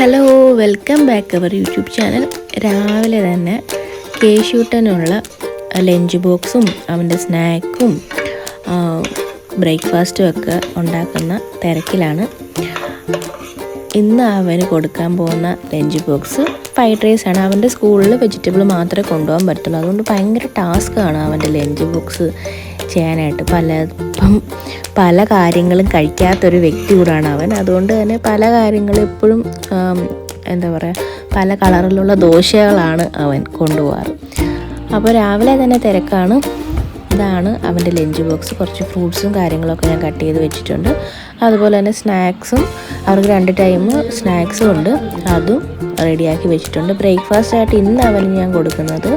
Hello welcome back our YouTube channel രാവിലെ തന്നെ കേശൂട്ടനുള്ള lunch ബോക്സും അവന്റെ സ്നാക്കും ബ്രേക്ക്ഫാസ്റ്റും ഒക്കെ ഉണ്ടാക്കുന്ന തിരക്കിലാണ്. ഇന്ന് അവന് കൊടുക്കാൻ പോകുന്ന ലഞ്ച് ബോക്സ് ഫ്രൈഡ് റൈസ് ആണ്. അവന്റെ സ്കൂളിൽ വെജിറ്റബിൾ മാത്രമേ കൊണ്ടുപോകാൻ പറ്റുള്ളൂ. അതുകൊണ്ട് ഭയങ്കര ടാസ്ക്കാണ് അവന്റെ ലഞ്ച് ബോക്സ് ചെയ്യാനായിട്ട്. പല ഇപ്പം പല കാര്യങ്ങളും കഴിക്കാത്തൊരു വ്യക്തി കൂടാണ് അവൻ. അതുകൊണ്ട് തന്നെ പല കാര്യങ്ങളും എപ്പോഴും എന്താ പറയുക പല കളറിലുള്ള ദോശകളാണ് അവൻ കൊണ്ടുപോകാറ്. അപ്പോൾ രാവിലെ തന്നെ തിരക്കാണ്. ഇതാണ് അവന്റെ ലഞ്ച് ബോക്സ്. കുറച്ച് ഫ്രൂട്ട്സും കാര്യങ്ങളൊക്കെ ഞാൻ കട്ട് ചെയ്ത് വെച്ചിട്ടുണ്ട്. അതുപോലെ തന്നെ സ്നാക്സും അവർക്ക് രണ്ട് ടൈം സ്നാക്സും ഉണ്ട്. അതും റെഡിയാക്കി വെച്ചിട്ടുണ്ട്. ബ്രേക്ക്ഫാസ്റ്റ് ആയിട്ട് ഇന്ന് അവന് ഞാൻ കൊടുക്കുന്നത്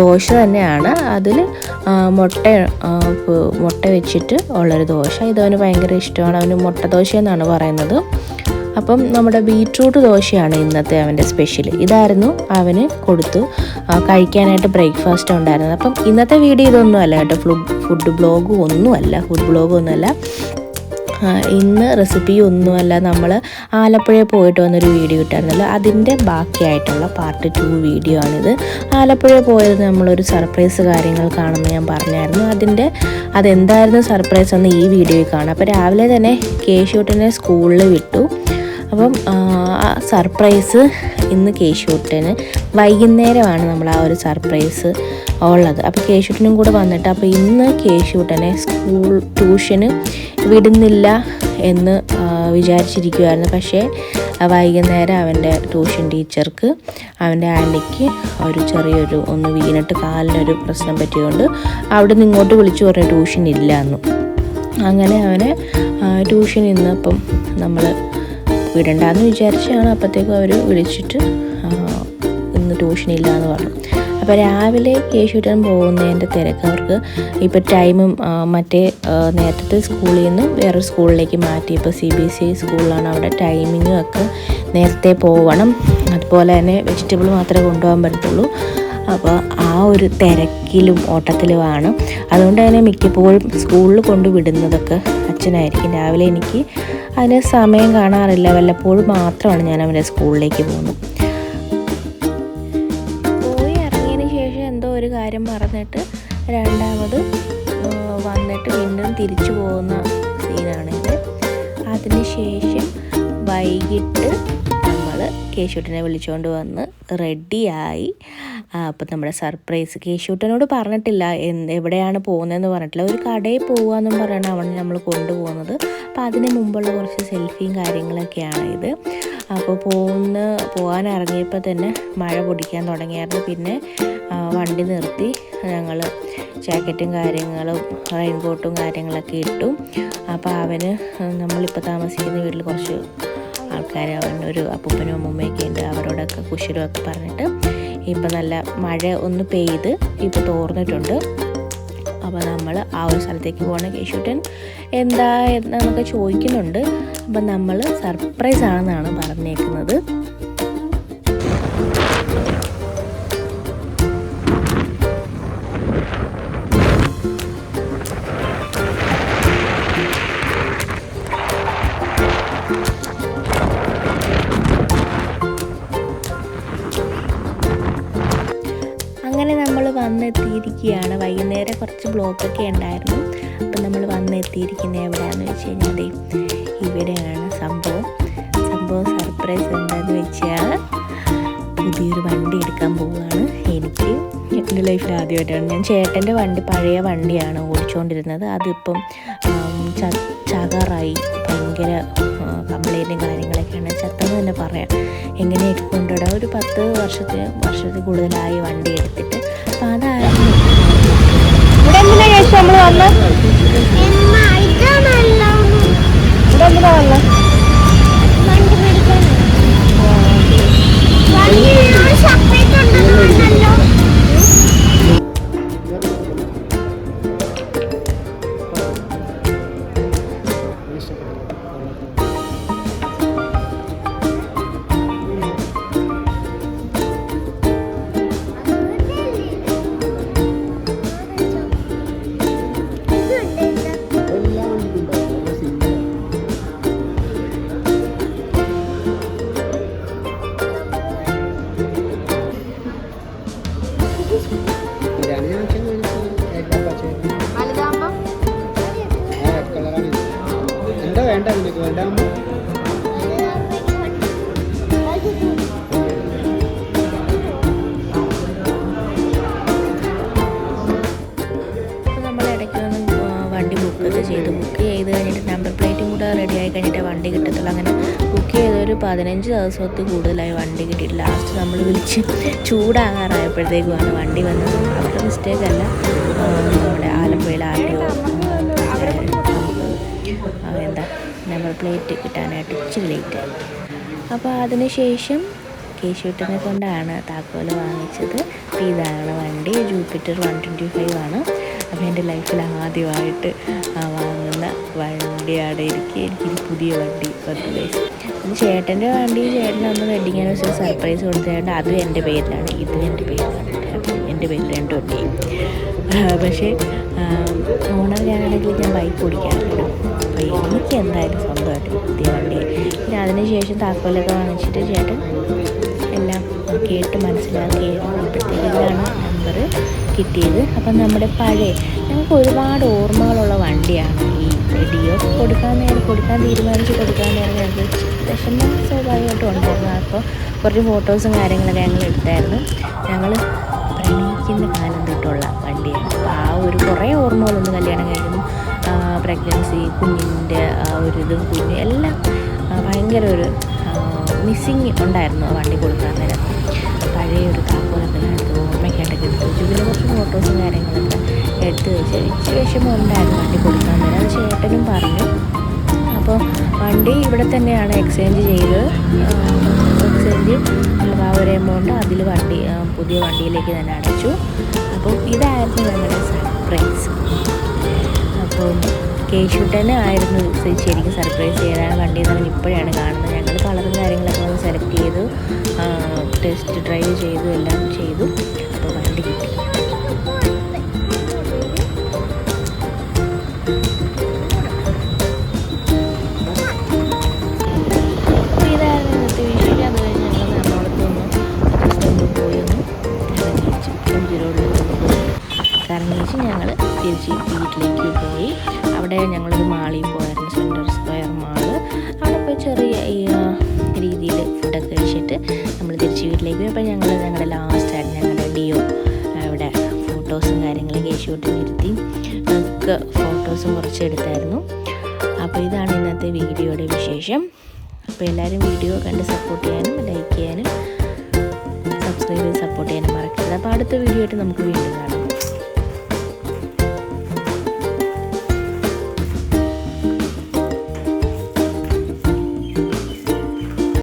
ദോശ തന്നെയാണ്. അതിൽ മുട്ട മുട്ട വെച്ചിട്ട് ഉള്ളൊരു ദോശ. ഇതവന് ഭയങ്കര ഇഷ്ടമാണ്. അവന് മുട്ട ദോശ എന്നാണ് പറയുന്നത്. അപ്പം നമ്മുടെ ബീട്രൂട്ട് ദോശയാണ് ഇന്നത്തെ അവന്റെ സ്പെഷ്യൽ. ഇതായിരുന്നു അവന് കൊടുത്തു. കഴിക്കാനായിട്ട് ബ്രേക്ക്ഫാസ്റ്റ് ഉണ്ടായിരുന്നത്. അപ്പം ഇന്നത്തെ വീഡിയോ ഇതൊന്നും അല്ല കേട്ടോ. ഫുഡ് ഫുഡ് ബ്ലോഗും ഒന്നുമല്ല. ഫുഡ് ബ്ലോഗ് ഒന്നുമല്ല. ഇന്ന് റെസിപ്പി ഒന്നുമല്ല നമ്മൾ ആലപ്പുഴയിൽ പോയിട്ട് വന്നൊരു വീഡിയോ ഇട്ടായിരുന്നല്ലോ. അതിന്റെ ബാക്കിയായിട്ടുള്ള പാർട്ട് ടു വീഡിയോ ആണിത്. ആലപ്പുഴയിൽ പോയത് നമ്മളൊരു സർപ്രൈസ് കാര്യങ്ങൾ കാണുമെന്ന് ഞാൻ പറഞ്ഞായിരുന്നു. അതിന്റെ അതെന്തായിരുന്നു സർപ്രൈസ് എന്ന് ഈ വീഡിയോയിൽ കാണാം. അപ്പോൾ രാവിലെ തന്നെ കേശൂട്ടിനെ സ്കൂളിൽ വിട്ടു. അപ്പം സർപ്രൈസ് ഇന്ന് കേശൂട്ടന് വൈകുന്നേരമാണ് നമ്മൾ ആ ഒരു സർപ്രൈസ് ഉള്ളത്. അപ്പോൾ കേശൂട്ടനും കൂടെ വന്നിട്ട് അപ്പോൾ ഇന്ന് കേശൂട്ടനെ സ്കൂൾ ട്യൂഷന് വിടുന്നില്ല എന്ന് വിചാരിച്ചിരിക്കുമായിരുന്നു പക്ഷേ വൈകുന്നേരം അവന്റെ ട്യൂഷൻ ടീച്ചർക്ക് അവന്റെ ആന്റിക്ക് ഒരു ചെറിയൊരു ഒന്ന് വീണിട്ട് കാലിനൊരു പ്രശ്നം പറ്റിയതുകൊണ്ട് അവിടെ നിന്ന് ഇങ്ങോട്ട് വിളിച്ചു പറഞ്ഞു ട്യൂഷൻ ഇല്ല എന്നു അങ്ങനെ അവനെ ട്യൂഷൻ ട്യൂഷൻ ഇന്നിപ്പം നമ്മൾ വിടണ്ടെന്ന് വിചാരിച്ചാണ് അപ്പോഴത്തേക്കും അവർ വിളിച്ചിട്ട് ഇന്ന് ട്യൂഷനില്ല എന്ന് പറഞ്ഞു. അപ്പോൾ രാവിലെ കേശുട്ടൻ പോകുന്നതിന്റെ തിരക്ക് അവർക്ക് ഇപ്പോൾ ടൈമും മറ്റേ നേരത്തെ സ്കൂളിൽ നിന്ന് വേറെ സ്കൂളിലേക്ക് മാറ്റി. ഇപ്പോൾ സി ബി എസ് ഇ സ്കൂളിലാണ് അവിടെ ടൈമിങ്ങും ഒക്കെ നേരത്തെ പോവണം. അതുപോലെ തന്നെ വെജിറ്റബിൾ മാത്രമേ കൊണ്ടുപോകാൻ പറ്റത്തുള്ളൂ. അപ്പോൾ ആ ഒരു തിരക്കിലും ഓട്ടത്തിലുമാണ്. അതുകൊണ്ട് തന്നെ മിക്കപ്പോഴും സ്കൂളിൽ കൊണ്ടുവിടുന്നതൊക്കെ അച്ഛനായിരിക്കും. രാവിലെ എനിക്ക് അതിന് സമയം കാണാറില്ല. വല്ലപ്പോഴും മാത്രമാണ് ഞാൻ അവന്റെ സ്കൂളിലേക്ക് പോകുന്നത്. പോയി ഇറങ്ങിയതിന് ശേഷം എന്തോ ഒരു കാര്യം മറന്നിട്ട് രണ്ടാമത് വന്നിട്ട് വീണ്ടും തിരിച്ചു പോകുന്ന സീനാണിത് അതിന് ശേഷം വൈകിട്ട് കേശൂട്ടനെ വിളിച്ചുകൊണ്ട് വന്ന് റെഡിയായി. അപ്പം നമ്മുടെ സർപ്രൈസ് കേശൂട്ടനോട് പറഞ്ഞിട്ടില്ല എന്ത് എവിടെയാണ് പോകുന്നതെന്ന് പറഞ്ഞിട്ടില്ല. ഒരു കടയിൽ പോകുകയെന്നും പറഞ്ഞാണ് അവൻ നമ്മൾ കൊണ്ടുപോകുന്നത്. അപ്പോൾ അതിന് മുമ്പുള്ള കുറച്ച് സെൽഫിയും കാര്യങ്ങളൊക്കെയാണ് ഇത്. അപ്പോൾ പോകുന്ന പോകാൻ ഇറങ്ങിയപ്പോൾ തന്നെ മഴ പൊടിക്കാൻ തുടങ്ങിയായിരുന്നു. പിന്നെ വണ്ടി നിർത്തി ഞങ്ങൾ ജാക്കറ്റും കാര്യങ്ങളും റെയിൻകോട്ടും കാര്യങ്ങളൊക്കെ ഇട്ടു. അപ്പോൾ അവന് നമ്മളിപ്പോൾ താമസിക്കുന്ന വീട്ടിൽ കുറച്ച് ആൾക്കാർ ഒരു അപ്പൂപ്പനും അമ്മൂമ്മയൊക്കെ ഉണ്ട്. അവരോടൊക്കെ കുശലമൊക്കെ പറഞ്ഞിട്ട് ഇപ്പം നല്ല മഴ ഒന്ന് പെയ്ത് ഇപ്പോൾ തോർന്നിട്ടുണ്ട്. അപ്പോൾ നമ്മൾ ആ ഒരു സ്ഥലത്തേക്ക് പോകണ കേശുട്ടൻ എന്താ എന്നൊക്കെ ചോദിക്കുന്നുണ്ട്. അപ്പം നമ്മൾ സർപ്രൈസ് ആണെന്നാണ് പറഞ്ഞേക്കുന്നത്. വൈകുന്നേരം കുറച്ച് ബ്ലോക്കൊക്കെ ഉണ്ടായിരുന്നു. അപ്പം നമ്മൾ വന്നെത്തിയിരിക്കുന്നത് എവിടെയാണെന്ന് വെച്ച് കഴിഞ്ഞാൽ ഇവിടെയാണ് സംഭവം. സംഭവം സർപ്രൈസ് എന്താണെന്ന് വെച്ചാൽ പുതിയൊരു വണ്ടി എടുക്കാൻ പോവുകയാണ് എനിക്ക്. എന്റെ ലൈഫിൽ ആദ്യമായിട്ടാണ്. ഞാൻ ചേട്ടന്റെ വണ്ടി പഴയ വണ്ടിയാണ് ഓടിച്ചുകൊണ്ടിരുന്നത്. അതിപ്പം ചകറായി. ഭയങ്കര കംപ്ലൈന്റും കാര്യങ്ങളൊക്കെയാണ് ചത്തെന്ന് തന്നെ പറയാം. എങ്ങനെയൊക്കെ കൊണ്ടുവിടാം ഒരു പത്ത് വർഷത്തിന് വർഷത്തിൽ കൂടുതലായി വണ്ടി എടുത്തിട്ട്. അപ്പം അതായിരുന്നു വേണ്ട നിനക്ക് വേണ്ട വണ്ടി ബുക്കൊക്കെ ചെയ്ത് ബുക്ക് ചെയ്ത് കഴിഞ്ഞിട്ട് നമ്പർ പ്ലേറ്റും കൂടെ റെഡി ആയി കഴിഞ്ഞിട്ട് വണ്ടി കിട്ടത്തുള്ളൂ. അങ്ങനെ ബുക്ക് ചെയ്ത ചെയ്തൊരു പതിനഞ്ച് ദിവസത്തിൽ കൂടുതലായി വണ്ടി കിട്ടിയിട്ട് ലാസ്റ്റ് നമ്മൾ വിളിച്ച് ചൂടാകാറായപ്പോഴത്തേക്കുമാണ് വണ്ടി വന്നത്. അവരുടെ മിസ്റ്റേക്ക് അല്ല. നമ്മുടെ ആലപ്പുഴയിൽ ആരുടെയോ നമ്പർ പ്ലേറ്റ് കിട്ടാനായിട്ട് ഇച്ചിരി ലേറ്റായി അപ്പോൾ അതിനുശേഷം കേശുട്ടനെ കൊണ്ടാണ് താക്കോൽ വാങ്ങിച്ചത്. ഇതാണ് വണ്ടി. ജൂപ്പിറ്റർ വൺ ട്വന്റി ഫൈവ് ആണ്. അപ്പോൾ എന്റെ ലൈഫിൽ ആദ്യമായിട്ട് വാങ്ങുന്ന വണ്ടിയാണ് എനിക്ക് എനിക്കൊരു പുതിയ വണ്ടി വന്നത്. അത് ചേട്ടന്റെ വണ്ടി ചേട്ടൻ അന്ന് വെഡിങ് ആനിവേഴ്സറി സർപ്രൈസ് കൊടുത്തതുകൊണ്ട് അതും എന്റെ പേരിലാണ്. ഇതും എന്റെ പേരിലാണ്. എന്റെ പേരിൽ രണ്ട് വണ്ടിയും പക്ഷേ ഓണർ ഞാനാണെങ്കിൽ ഞാൻ ബൈക്ക് ഓടിക്കാറില്ല. അപ്പോൾ എനിക്ക് എന്തായാലും സ്വന്തമായിട്ട് പുതിയ വണ്ടി? പിന്നെ അതിനുശേഷം താക്കോലൊക്കെ വാങ്ങിച്ചിട്ട് ചേട്ടൻ എല്ലാം കേട്ട് മനസ്സിലാക്കി അപ്പോഴത്തേക്കാണ് നമ്പർ കിട്ടിയത്. അപ്പം നമ്മുടെ പഴയ ഞങ്ങൾക്ക് ഒരുപാട് ഓർമ്മകളുള്ള വണ്ടിയാണ് ഈ ഡിയോ കൊടുക്കാൻ നേരം കൊടുക്കാൻ തീരുമാനിച്ച് കൊടുക്കാൻ നേരം ഞങ്ങൾക്ക് വിഷമം സ്വാഭാവികമായിട്ടും ഉണ്ടായിരുന്നു. അപ്പോൾ കുറച്ച് ഫോട്ടോസും കാര്യങ്ങളൊക്കെ ഞങ്ങൾ എടുത്തായിരുന്നു. ഞങ്ങൾ പ്രണയിക്കുന്ന കാലം തൊട്ടുള്ള വണ്ടിയാണ്. അപ്പോൾ ആ ഒരു കുറേ ഓർമ്മകളുണ്ട് കല്യാണം കഴിഞ്ഞതും പ്രഗ്നൻസി കുഞ്ഞിന്റെ ഒരു ഇതും കുഞ്ഞ് എല്ലാം ഭയങ്കര ഒരു മിസ്സിങ് ഉണ്ടായിരുന്നു ആ വണ്ടി കൊടുക്കാൻ നേരം. പഴയ ഒരു താക്കോലൊക്കെ എടുത്ത് ഓർമ്മയ്ക്കായിട്ടൊക്കെ എടുത്ത് വെച്ചു. പിന്നെ കുറച്ച് ഫോട്ടോസും കാര്യങ്ങളൊക്കെ എടുത്ത് വെച്ച് ഇച്ചിരി വിഷമം ഉണ്ടായിരുന്നു വണ്ടി കൊടുക്കാൻ നേരം. അത് ചേട്ടനും പറഞ്ഞു. അപ്പോൾ വണ്ടി ഇവിടെ തന്നെയാണ് എക്സ്ചേഞ്ച് ചെയ്ത് എക്സ്ചേഞ്ച് നമുക്ക് ആ ഒരു എമൗണ്ട് അതിൽ വണ്ടി പുതിയ വണ്ടിയിലേക്ക് തന്നെ അടച്ചു. അപ്പോൾ ഇതായിരുന്നു ഞങ്ങളുടെ സർപ്രൈസ് അപ്പം കേശുട്ടനെ ആയിരുന്നു ശരിക്കും സർപ്രൈസ് ചെയ്താണ് വണ്ടിയിൽ നിന്ന് ഇപ്പോഴാണ് കാണുന്നത്. ഞങ്ങൾ കളറും കാര്യങ്ങളൊക്കെ ഒന്ന് സെലക്ട് ചെയ്തു ടെസ്റ്റ് ഡ്രൈവ് ചെയ്തു എല്ലാം ചെയ്തു. പോയി. അവിടെ ഞങ്ങളൊരു മാളിൽ പോയായിരുന്നു സെൻട്രൽ സ്ക്വയർ മാൾ. അവിടെ പോയി ചെറിയ രീതിയിൽ ഫുഡൊക്കെ കഴിച്ചിട്ട് നമ്മൾ തിരിച്ച് വീട്ടിലേക്ക് പോയി. അപ്പോൾ ഞങ്ങൾ ഞങ്ങളുടെ ലാസ്റ്റായിട്ട് ഞങ്ങളുടെ ഡിയോ അവിടെ ഫോട്ടോസും കാര്യങ്ങളും കേശുവിട്ട് നിർത്തി ഒക്കെ ഫോട്ടോസും കുറച്ച് എടുത്തായിരുന്നു. അപ്പോൾ ഇതാണ് ഇന്നത്തെ വീഡിയോയുടെ വിശേഷം. അപ്പോൾ എല്ലാവരും വീഡിയോ കണ്ട് സപ്പോർട്ട് ചെയ്യാനും ലൈക്ക് ചെയ്യാനും സബ്സ്ക്രൈബ് ചെയ്ത് സപ്പോർട്ട് ചെയ്യാനും മറക്കരുത്. അപ്പോൾ അടുത്ത വീഡിയോ ആയിട്ട് നമുക്ക് വീണ്ടും കാണാം.